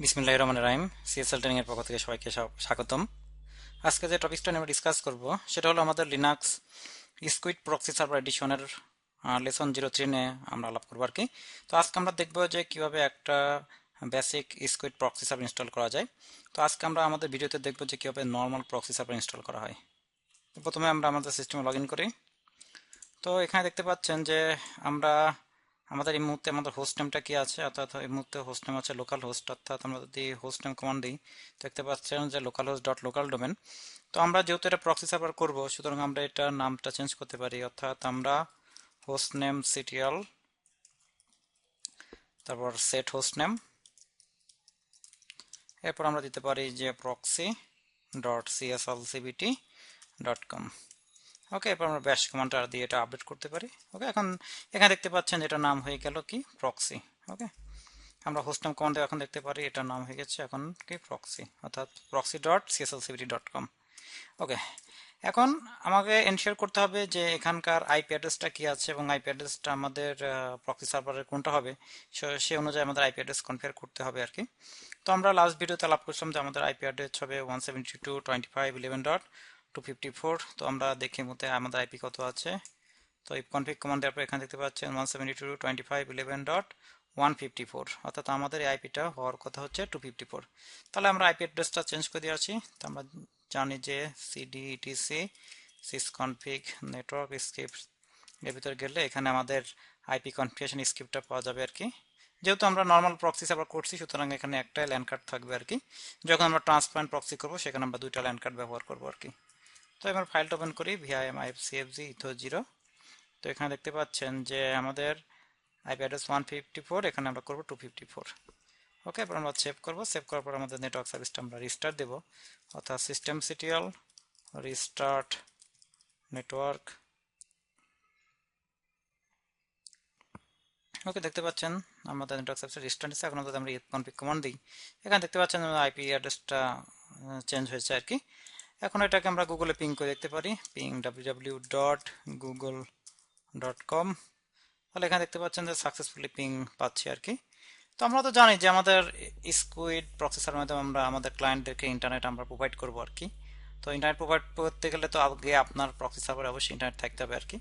বিসমিল্লাহ রহমান রাহিম CSL training এর পক্ষ থেকে সবাইকে স্বা- স্বাগতম। আজকে যে টপিকটা আমরা ডিসকাস করব, সেটা হলো আমাদের লিনাক্স স্কুইড প্রক্সি সার্ভার এডিশনের লেসন জিরো থ্রি নিয়ে আমরা আলাপ করব আর কি তো আজকে আমরা দেখব যে কীভাবে একটা basic squid proxy server install করা যায়। তো আজকে আমরা আমাদের ভিডিওতে দেখব যে কীভাবে নর্মাল প্রক্সি সার্ভার ইনস্টল করা হয়। প্রথমে আমরা আমাদের সিস্টেমে লগ ইন করি। তো এখানে দেখতে পাচ্ছেন যে আমরা আমাদের এই মুহূর্তে আমাদের হোস্ট নেমটা কি আছে? অর্থাৎ এই মুহূর্তে হোস্ট নেম আছে লোকাল হোস্ট অর্থাৎ আমরা যদি হোস্ট নেম কমান্ড দিই, দেখতে পাচ্ছেন যে local host dot local domain তো আমরা যেহেতু এটা প্রক্সি সার্ভার করব, সুতরাং আমরা এটা নামটা চেঞ্জ করতে পারি। অর্থাৎ আমরা হোস্ট নেম সিটিএল তারপর সেট হোস্ট নেম এরপর আমরা দিতে পারি যে proxy dot CSL CBT dot com okay এরপর আমরা ব্যাশ কমান্ডটা দিয়ে এটা আপডেট করতে পারি। ওকে এখন এখানে দেখতে পাচ্ছেন এটা নাম হয়ে গেল কি? প্রক্সি ওকে আমরা হোস্ট নাম কমান্ডে এখন দেখতে পারি এটার নাম হয়ে গেছে এখন কি? প্রক্সি অর্থাৎ proxy dot CSL CBT dot com okay এখন আমাকে এনশিওর করতে হবে যে এখানকার আইপি অ্যাড্রেসটা কি আছে এবং আইপি অ্যাড্রেসটা আমাদের প্রক্সি সার্ভারের কোনটা হবে, সে অনুযায়ী আমাদের আইপি অ্যাড্রেস কনফিগার করতে হবে আর কি। তো আমরা লাস্ট ভিডিওতে আলাপ করছিলাম যে আমাদের আইপি অ্যাড্রেস হবে one seventy two twenty five eleven dot two fifty four তো আমরা দেখি মতে আমাদের আইপি কত আছে। তো এই কনফিগ কমান্ড পর এখানে দেখতে পাচ্ছেন one seventy two twenty five eleven dot one fifty four অর্থাৎ আমাদের এই আইপিটা হওয়ার কথা হচ্ছে টু ফিফটি ফোর তাহলে আমরা আইপি অ্যাড্রেসটা চেঞ্জ করে দিয়ে আছি তো আমরা জানি যে cd etc sys config network script এর ভিতরে গেলে এখানে আমাদের আইপি কনফিগেশন স্ক্রিপ্টটা পাওয়া যাবে আর কি যেহেতু আমরা নর্মাল প্রক্সি সার্ভার করছি, সুতরাং এখানে একটাই ল্যান্ড কার্ড থাকবে আর কি যখন আমরা ট্রান্সপ্লান্ট প্রক্সি করব, সেখানে আমরা দুইটা ল্যান্ড কার্ড ব্যবহার করব আর কি তো এবার ফাইলটা ওপেন করি ভিআইএম আইএফসিএফজি ইথো জিরো তো এখানে দেখতে পাচ্ছেন যে আমাদের IP address one fifty four এখানে আমরা করব টু ফিফটি ফোর ওকে এবার আমরা সেভ করব। সেভ করার পর আমাদের নেটওয়ার্ক সার্ভিসটা আমরা রিস্টার্ট দেবো। অর্থাৎ system CTL restart network okay দেখতে পাচ্ছেন আমাদের নেটওয়ার্ক সার্ভিস রিস্টার্ট দিচ্ছে এখন আমরা কনফিগ কমান্ড দিই। এখানে দেখতে পাচ্ছেন আইপি অ্যাড্রেসটা চেঞ্জ হয়েছে আর কি। এখন এটাকে আমরা গুগলে পিং করে দেখতে পারি ping W dot Google dot com তাহলে এখানে দেখতে পাচ্ছেন যে সাকসেসফুলি পিং পাচ্ছি আর কি। তো আমরা তো জানি যে আমাদের স্কুইড প্রসেসার মাধ্যমে আমরা আমাদের ক্লায়েন্টদেরকে ইন্টারনেট আমরা প্রোভাইড করব আর কি। তো ইন্টারনেট প্রোভাইড করতে গেলে তো আগে আপনার প্রসেসার অবশ্যই ইন্টারনেট থাকতে হবে আর কি।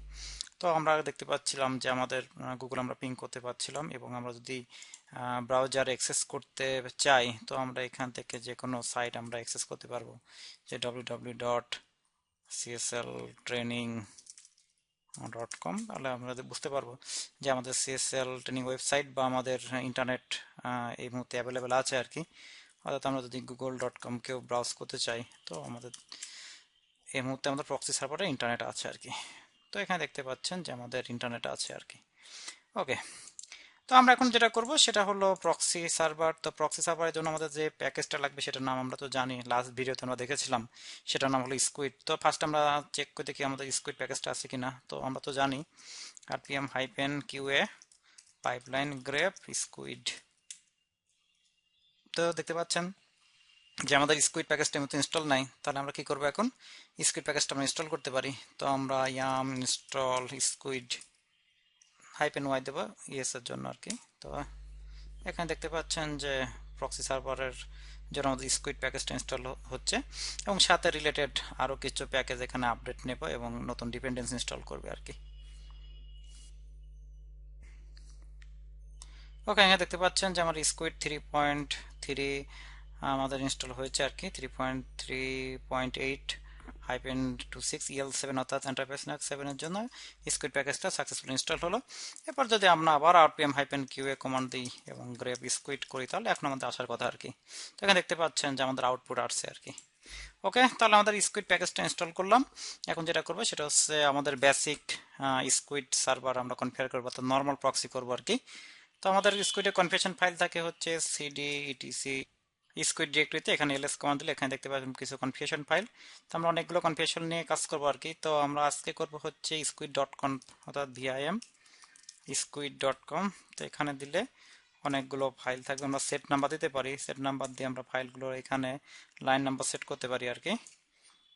তো আমরা দেখতে পাচ্ছিলাম যে আমাদের গুগল আমরা পিং করতে পারছিলাম এবং আমরা যদি ব্রাউজার অ্যাক্সেস করতে চাই, তো আমরা এখান থেকে যে কোনো সাইট আমরা অ্যাক্সেস করতে পারব, যে W dot CSL training dot com তাহলে আমরা বুঝতে পারব যে আমাদের সিএসএল ট্রেনিং ওয়েবসাইট বা আমাদের ইন্টারনেট এই মুহূর্তে অ্যাভেলেবেল আছে আর কি, অর্থাৎ আমরা যদি গুগল ডট কম কেউ ব্রাউজ করতে চাই, তো আমাদের এই মুহূর্তে আমাদের প্রক্সি সার্ভারে ইন্টারনেট আছে আর কি। তো এখানে দেখতে পাচ্ছেন যে আমাদের ইন্টারনেট আছে আর কি। ওকে তো আমরা এখন যেটা করব সেটা হলো প্রক্সি সার্ভার তো প্রক্সি সার্ভারের জন্য আমাদের যে প্যাকেজটা লাগবে সেটার নাম আমরা তো জানি লাস্ট ভিডিওতে আমরা দেখেছিলাম। সেটার নাম হলো স্কুইড তো ফার্স্ট আমরা চেক করে দেখি আমাদের স্কুইড প্যাকেজটা আছে কিনা। তো আমরা তো জানি RPM hyphen QA pipeline grep squid তো দেখতে পাচ্ছেন যে আমাদের স্কুইড প্যাকেজটা মতো ইনস্টল নাই, তাহলে আমরা কি করব এখন? স্কুইড প্যাকেজটা আমরা ইনস্টল করতে পারি। তো আমরা yum install squid hyphen Y দেবো ইএস এর জন্য আর কি। তো এখানে দেখতে পাচ্ছেন যে প্রক্সি সার্ভারের জন্য আমাদের স্কুইড প্যাকেজটা ইনস্টল হচ্ছে। এবং সাথে রিলেটেড আরও কিছু প্যাকেজ এখানে আপডেট নেব এবং নতুন ডিপেন্ডেন্স ইনস্টল করবে আর কি। ওকে এখানে দেখতে পাচ্ছেন যে আমার স্কুইড থ্রি পয়েন্ট থ্রি আমাদের ইনস্টল হয়েছে আর কি three point three point eight hyphen two six EL seven অর্থাৎ এন্টারপ্রাইজ নাক সেভেনের জন্য স্কুইড প্যাকেজটা সাকসেসফুল ইনস্টল হলো। এরপর যদি আমরা আবার আরপিএম হাইপেন কিউএ কমান্ড দিই এবং গ্রেপ স্কুইড করি, তাহলে এখন আমাদের আসার কথা আর কি। তো এখানে দেখতে পাচ্ছেন যে আমাদের আউটপুট আসছে আর কি। ওকে তাহলে আমাদের স্কুইড প্যাকেজটা ইনস্টল করলাম। এখন যেটা করব সেটা হচ্ছে আমাদের বেসিক স্কুইড সার্ভার আমরা কনফিগার করব, অর্থাৎ নর্মাল প্রক্সি করব আর কি। তো আমাদের স্কুইডে কনফিগেশন ফাইল থাকে হচ্ছে সিডি ইটিসি স্কুইড ডিরেক্টরিতে এখানে এলএস কমান্ড দিলে এখানে দেখতে পাবেন কিছু কনফিগেশন ফাইল তো আমরা অনেকগুলো কনফিগেশন নিয়ে কাজ করব আর কি। তো আমরা আজকে করব হচ্ছে স্কুইড ডট কম অর্থাৎ ভিআইএম স্কুইড ডট কম তো এখানে দিলে অনেকগুলো ফাইল থাকবে। আমরা সেট নাম্বার দিতে পারি। সেট নাম্বার দিয়ে আমরা ফাইলগুলো এখানে লাইন নাম্বার সেট করতে পারি আর কি।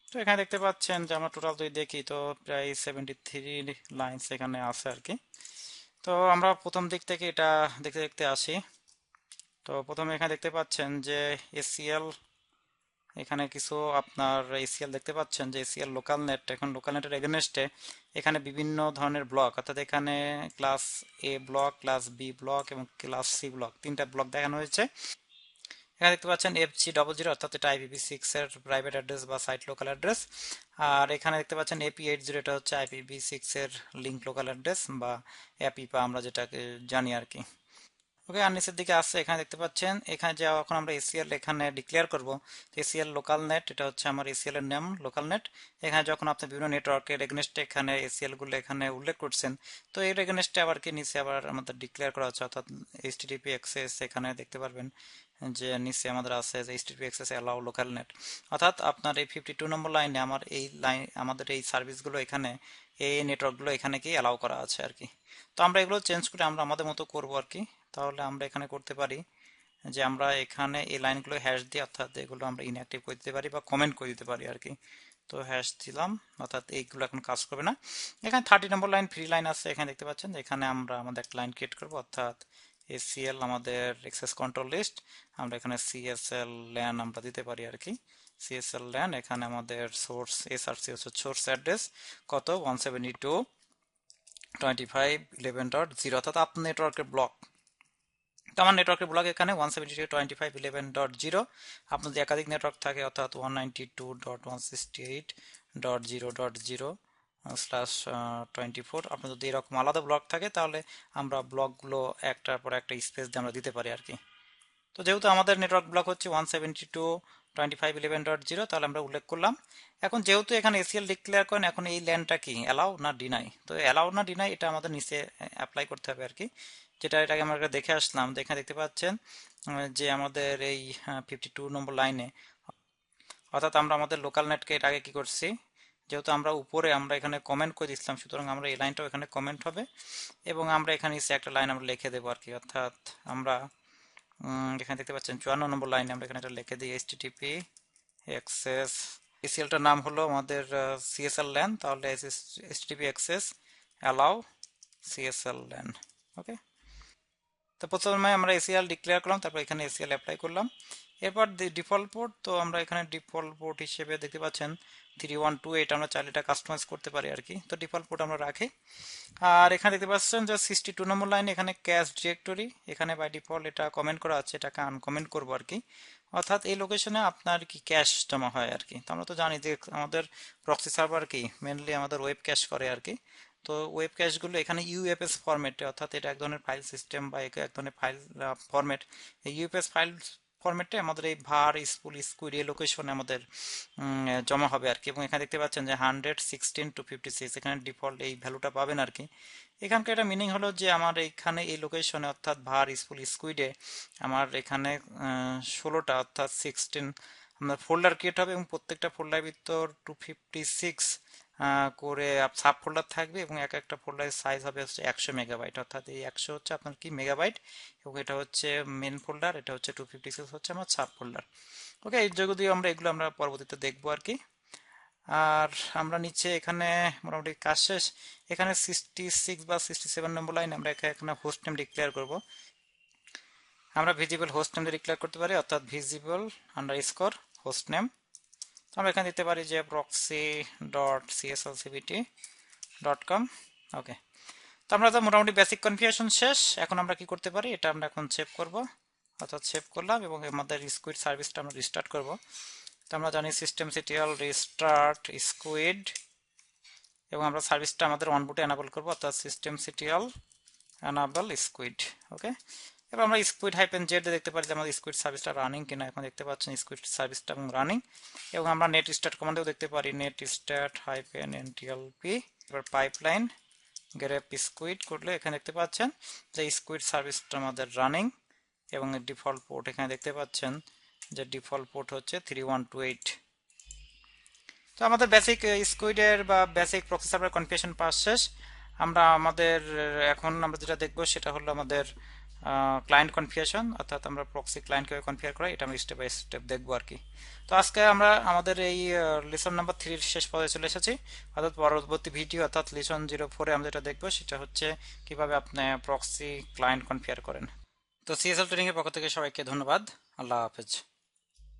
তো এখানে দেখতে পাচ্ছেন যে আমরা টোটাল যদি দেখি, তো প্রায় সেভেন্টি থ্রি লাইনস এখানে আছে আর কি। তো আমরা প্রথম দিক থেকে এটা দেখতে দেখতে আসি। তো প্রথমে এখানে দেখতে পাচ্ছেন যে এসিএল এখানে কিছু আপনার এসিএল দেখতে পাচ্ছেন যে এসিএল লোকাল নেট এখন লোকাল নেটের এগেনস্টে এখানে বিভিন্ন ধরনের ব্লক অর্থাৎ এখানে class A block class B block এবং ক্লাস সি ব্লক তিনটা ব্লক দেখানো হয়েছে। এখানে দেখতে পাচ্ছেন এফ জি ডবল জিরো অর্থাৎ এটা আইপিভি সিক্স এর প্রাইভেট অ্যাড্রেস বা সাইট লোকাল অ্যাড্রেস আর এখানে দেখতে পাচ্ছেন এপি এইট জিরো এটা হচ্ছে আইপিভি সিক্স এর লিঙ্ক লোকাল অ্যাড্রেস বা অ্যাপিপা আমরা যেটাকে জানি আর কি। ওকে আর নিচের দিকে আসছে এখানে দেখতে পাচ্ছেন, এখানে যে এখন আমরা এসিএল এখানে ডিক্লেয়ার করব। এসিএল লোকাল নেট এটা হচ্ছে আমার এসিএল এর নাম লোকাল নেট এখানে যখন আপনি বিভিন্ন নেটওয়ার্কের এগনেস্টে এখানে এসিএলগুলো এখানে উল্লেখ করছেন, তো এর এগনেস্টে আবার কি নিচে আবার আমাদের ডিক্লেয়ার করা হচ্ছে, অর্থাৎ এইচটিডিপি অ্যাক্সেস এখানে দেখতে পারবেন যে নিচে আমাদের আছে যে HTTP access allow local net অর্থাৎ আপনার এই ফিফটি টু নম্বর লাইনে আমার এই লাইন আমাদের এই সার্ভিসগুলো এখানে, এই নেটওয়ার্কগুলো এখানে কি অ্যালাউ করা আছে আর কি। তো আমরা এগুলো চেঞ্জ করে আমরা আমাদের মতো করব আর কি। তাহলে আমরা এখানে করতে পারি যে আমরা এখানে এই লাইনগুলো হ্যাশ দিয়ে, অর্থাৎ এগুলো আমরা ইনঅ্যাক্টিভ করে দিতে পারি বা কমেন্ট করে দিতে পারি আর কি তো হ্যাশ দিলাম, অর্থাৎ এইগুলো এখন কাজ করবে না। এখানে thirty number line free line আছে। এখানে দেখতে পাচ্ছেন এখানে আমরা আমাদের একটা লাইন ক্রিয়েট করব, অর্থাৎ এসিএল আমাদের এক্সেস কন্ট্রোল লিস্ট আমরা এখানে সিএসএল ল্যান আমরা দিতে পারি আর কি সিএসএল ল্যান এখানে আমাদের সোর্স এসআরসি হচ্ছে সোর্স অ্যাড্রেস কত? One seventy two twenty five eleven dot zero অর্থাৎ আপনার নেটওয়ার্কের ব্লক তো আমার নেটওয়ার্কের ব্লক এখানে one seventy two twenty five eleven dot zero আপনার যদি একাধিক নেটওয়ার্ক থাকে, অর্থাৎ one ninety two dot one sixty eight dot zero dot zero slash twenty four আপনার যদি এরকম আলাদা ব্লক থাকে, তাহলে আমরা ব্লকগুলো একটার পর একটা স্পেস দিয়ে আমরা দিতে পারি আর কি। তো যেহেতু আমাদের নেটওয়ার্ক ব্লক হচ্ছে one seventy two twenty five eleven dot zero তাহলে আমরা উল্লেখ করলাম। এখন যেহেতু এখানে এসিএল ডিক্লেয়ার করেন, এখন এই ল্যান্ডটা কি? অ্যালাউ না ডিনাই তো অ্যালাউ না ডিনাই এটা আমাদের নিচে অ্যাপ্লাই করতে হবে আর কি। যেটা এটাকে আমরা দেখে আসলাম এখানে দেখতে পাচ্ছেন যে আমাদের এই ফিফটি টু নম্বর লাইনে অর্থাৎ আমরা আমাদের লোকাল নেটকে এর আগে কি করছি? যেহেতু আমরা উপরে, আমরা এখানে কমেন্ট করে দিচ্ছিলাম সুতরাং আমরা এই লাইনটাও এখানে কমেন্ট হবে। এবং আমরা এখানে এসে একটা লাইন আমরা লিখে দেবো আর কি, অর্থাৎ আমরা এখানে দেখতে পাচ্ছেন চুয়ান্ন নম্বর লাইনে আমরা এখানে এটা লিখে দিই টিপি এক্সেস এসিএলটার নাম হলো আমাদের সিএসএল ল্যান তাহলে S TP access allow CSL LAN okay তো প্রথমে আমরা এসিএল ডিক্লেয়ার করলাম, তারপর এখানে এসিএল অ্যাপ্লাই করলাম। এরপর ডিফল্ট পোর্ট, তো আমরা এখানে ডিফল্ট পোর্ট হিসেবে দেখতে পাচ্ছেন থ্রি ওয়ান টু এইট আমরা চাইলে এটা কাস্টমাইজ করতে পারি আর কি তো ডিফল্ট পোর্ট আমরা রাখি। আর এখানে দেখতে পাচ্ছেন যে সিক্সটি টু নম্বর লাইন, এখানে ক্যাশ ডিরেক্টরি এখানে বাই ডিফল্ট এটা কমেন্ট করা আছে, এটাকে আনকমেন্ট করব আর কি অর্থাৎ এই লোকেশনে আপনার কি ক্যাশ জমা হয় আর কি তো আমরা তো জানি যে আমাদের প্রক্সি সার্ভার কি মেনলি আমাদের ওয়েব ক্যাশ করে আর কি তো ওয়েব ক্যাশগুলো এখানে ইউএফএস ফরম্যাটে অর্থাৎ এটা এক ধরনের ফাইল সিস্টেম বা এক ধরনের ফাইল ফরম্যাট এই ইউএফএস ফাইল ফরম্যাটে আমাদের এই ভার স্কুল স্কুল এই লোকেশনে আমাদের জমা হবে আর কি। এবং এখানে দেখতে পাচ্ছেন যে hundred sixteen two fifty six এখানে ডিফল্ট এই ভ্যালুটা পাবেন আর কি। এখানকার এটা মিনিং হলো যে আমার এইখানে এই লোকেশনে অর্থাৎ ভার স্কুল স্কুইডে আমার এখানে ষোলোটা অর্থাৎ সিক্সটিন আপনার ফোল্ডার ক্রিয়েট হবে এবং প্রত্যেকটা ফোল্ডার ভিতর টু ফিফটি সিক্স করে সাব ফোল্ডার থাকবে এবং এক একটা ফোল্ডারের সাইজ হবে হচ্ছে একশো মেগাবাইট অর্থাৎ এই একশো হচ্ছে আপনার কি মেগাবাইট এবং এটা হচ্ছে মেন ফোল্ডার এটা হচ্ছে টু ফিফটি সিক্স হচ্ছে আমার সাব ফোল্ডার ওকে এই যদি আমরা এগুলো আমরা পরবর্তীতে দেখব আর কি। আর আমরা নিচে এখানে মোটামুটি কাজ শেষ। এখানে সিক্সটি সিক্স বা সিক্সটি সেভেন নম্বর লাইন আমরা এখানে হোস্ট নেম ডিক্লেয়ার করব। আমরা ভিজিবল হোস্ট নেম ডিক্লেয়ার করতে পারি, অর্থাৎ visible underscore host name আমরা এখানে দিতে পারি যে proxy dot CSL CBT dot com okay তো আমরা তো মোটামুটি বেসিক কনফিগারেশন শেষ, এখন আমরা কি করতে পারি? এটা আমরা এখন সেভ করব, অর্থাৎ সেভ করলাম এবং আমাদের স্কুইড সার্ভিসটা আমরা রিস্টার্ট করব। তো আমরা জানি সিস্টেম সিটিএল রিস্টার্ট স্কুইড এবং আমরা সার্ভিসটা আমাদের অনবুটে এনাবল করব, অর্থাৎ system CTL enable squid okay এবার আমরা স্কুইড হাইপেন জেড দেখতে পারি যে আমাদের স্কুইড সার্ভিসটা রানিং কিনা। এখন দেখতে পাচ্ছেন স্কুইড সার্ভিসটা এবং রানিং এবং আমরা নেট স্টার্ট কমান্ডেও দেখতে পারি নেট স্টার্ট হাইপেন এনটিএলপি এবার পাইপলাইন গ্রেপ স্কুইড করলে এখানে দেখতে পাচ্ছেন যে স্কুইড সার্ভিসটা আমাদের রানিং এবং ডিফল্ট পোর্ট এখানে দেখতে পাচ্ছেন যে ডিফল্ট পোর্ট হচ্ছে থ্রি ওয়ান টু এইট তো আমাদের বেসিক স্কুইডের বা বেসিক প্রসেসর কনফিউশন পাস শেষ। আমরা আমাদের এখন আমরা যেটা দেখব সেটা হলো আমাদের ক্লায়েন্ট কনফিগারেশন অর্থাৎ আমরা প্রক্সি ক্লায়েন্ট কীভাবে কনফিগার করা এটা আমরা স্টেপ বাই স্টেপ দেখব আর কি। তো আজকে আমরা, আমাদের এই লিসন নাম্বার থ্রির শেষ পদে চলে এসেছি। অর্থাৎ পরবর্তী ভিডিও অর্থাৎ লিসন জিরো ফোরে আমরা যেটা দেখব, সেটা হচ্ছে কীভাবে আপনি প্রক্সি ক্লায়েন্ট কনফিগার করেন। তো সিএসএল ট্রেনিংয়ের পক্ষ থেকে সবাইকে ধন্যবাদ। আল্লাহ হাফেজ।